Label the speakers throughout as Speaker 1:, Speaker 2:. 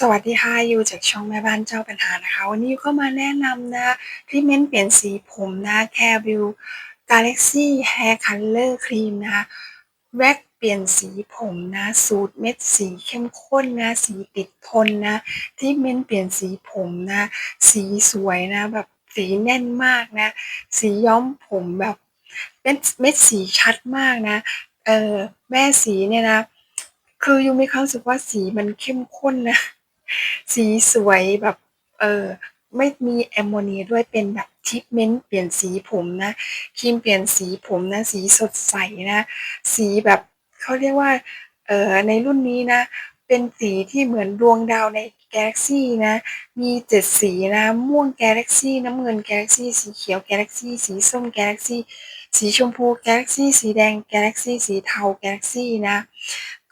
Speaker 1: สวัสดีค่ะอยู่จากช่องแม่บ้านเจ้าปัญหานะคะ วันนี้ก็มาแนะนำนะทรีทเมนต์เปลี่ยนสีผมนะ Care v i e w Galaxy Hair Color Cream นะคะแว็กเปลี่ยนสีผมนะ สูตรเม็ดสีเข้มข้นนะ สีติดทนนะทรีทเมนต์เปลี่ยนสีผมนะ สีสวยนะ แบบสีแน่นมากนะ สีย้อมผมแบบเม็ดเม็ดสีชัดมากนะเออแม่สีเนี่ยนะคือยูมีความรู้สึกว่าสีมันเข้มข้นนะ สีสวยแบบ เออ ไม่มีแอมโมเนียด้วยเป็นแบบทรีทเมนต์เปลี่ยนสีผมนะครีมเปลี่ยนสีผมนะ สีสดใสนะ สีแบบเขาเรียกว่า เออในรุ่นนี้นะ เป็นสีที่เหมือนดวงดาวในกาแล็กซี่นะ มีเจ็ดสีนะ ม่วงกาแล็กซี่ น้ำเงินกาแล็กซี่ สีเขียวกาแล็กซี่ สีส้มกาแล็กซี่ สีชมพูกาแล็กซี่ สีแดงกาแล็กซี่ สีเทากาแล็กซี่นะ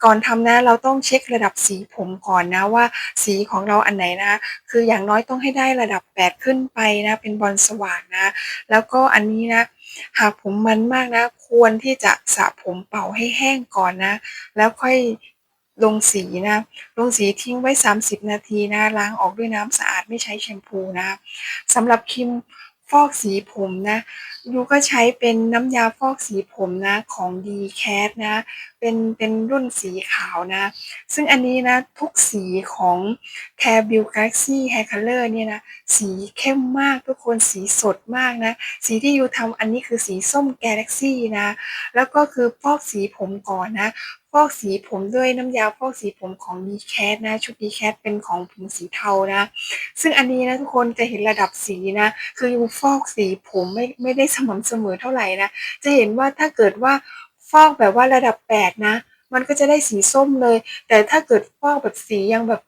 Speaker 1: ก่อนทำนะเราต้องเช็คระดับสีผมก่อนนะว่า สีของเราอันไหนนะ คืออย่างน้อยต้องให้ได้ระดับ 8 ขึ้นไปนะ เป็นบอลสว่างนะ แล้วก็อันนี้นะ หากผมมันมากนะ ควรที่จะสระผมเป่าให้แห้งก่อนนะ แล้วค่อยลงสีนะ ลงสีทิ้งไว้ 30 นาทีนะ ล้างออกด้วยน้ำสะอาดไม่ใช้แชมพูนะสำหรับครีม ฟอกสีผมนะยูก็ใช้เป็นน้ำยาฟอกสีผมนะของ d c a t นะ เป็นเป็นรุ่นสีขาวนะ ซึ่งอันนี้นะ ทุกสีของ c a b i e w Galaxy Hair Color เนี่ยนะ สีเข้มมากทุกคนสีสดมากนะ สีที่ยูทำอันนี้คือสีส้ม Galaxy นะ แล้วก็คือฟอกสีผมก่อนนะ อกสีผมด้วยน้ำยาฟอกสีผมของ d c a t นะ ชุด d c a t เป็นของผมสีเทานะ ซึ่งอันนี้นะทุกคนจะเห็นระดับสีนะ คือยูฟอกสีผมไม่ไม่ได้สม่ำเสมอเท่าไหร่นะ จะเห็นว่าถ้าเกิดว่าฟอกแบบว่าระดับ 8 นะ มันก็จะได้สีส้มเลย แต่ถ้าเกิดฟอกแบบสียังแบบ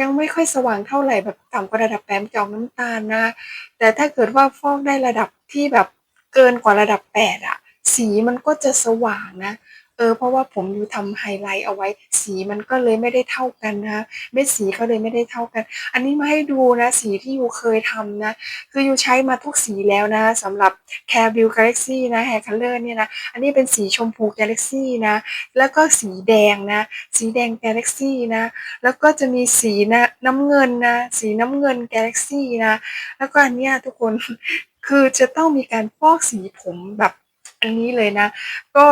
Speaker 1: ยังไม่ค่อยสว่างเท่าไหร่แบบต่ำกว่าระดับแปดจออกน้ำตาลนะ แต่ถ้าเกิดว่าฟอกได้ระดับที่แบบเกินกว่าระดับแปดอะสีมันก็จะสว่างนะ เออเพราะว่าผมอยู่ทำไฮไลท์เอาไว้ สีมันก็เลยไม่ได้เท่ากันนะเม็ดสีก็เลยไม่ได้เท่ากัน อันนี้มาให้ดูนะสีที่ยูเคยทำนะ คือยูใช้มาทุกสีแล้วนะสำหรับ Care v i e w Galaxy นะ Hair Color เนี่ยนะ อันนี้เป็นสีชมพู Galaxy นะ แล้วก็สีแดงนะ สีแดง Galaxy นะ แล้วก็จะมีสีนะน้ำเงินนะ สีน้ำเงิน Galaxy นะ แล้วก็อันเนี้ยทุกคนคือจะต้องมีการฟอกสีผมแบบ อันนี้เลยนะ ก็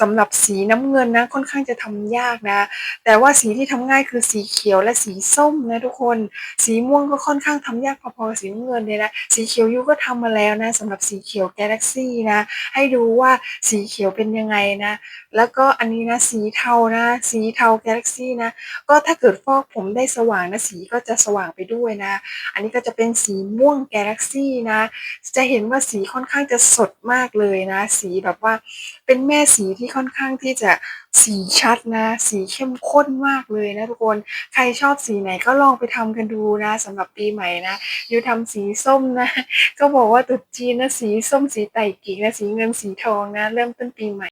Speaker 1: สำหรับสีน้ำเงินนะค่อนข้างจะทำยากนะ แต่ว่าสีที่ทำง่ายคือสีเขียวและสีส้มนะทุกคน สีม่วงก็ค่อนข้างทำยากพอๆกับสีน้ำเงินเลยนะ สีเขียวยูก็ทำมาแล้วนะสำหรับสีเขียว Galaxy นะ ให้ดูว่าสีเขียวเป็นยังไงนะ แล้วก็อันนี้นะสีเทานะ สีเทา Galaxy นะ ก็ถ้าเกิดฟอกผมได้สว่างนะสีก็จะสว่างไปด้วยนะ อันนี้ก็จะเป็นสีม่วง Galaxy นะ จะเห็นว่าสีค่อนข้างจะสดมากเลยนะ สีแบบว่า เป็นแม่สีที่ค่อนข้างที่จะสีชัดนะ สีเข้มข้นมากเลยนะทุกคนใครชอบสีไหนก็ลองไปทำกันดูนะสำหรับปีใหม่นะยูทำสีส้มนะ ก็บอกว่าตรุดจีนนะสีส้มสีไต่กิ่งนะสีเงินสีทองนะ เริ่มต้นปีใหม่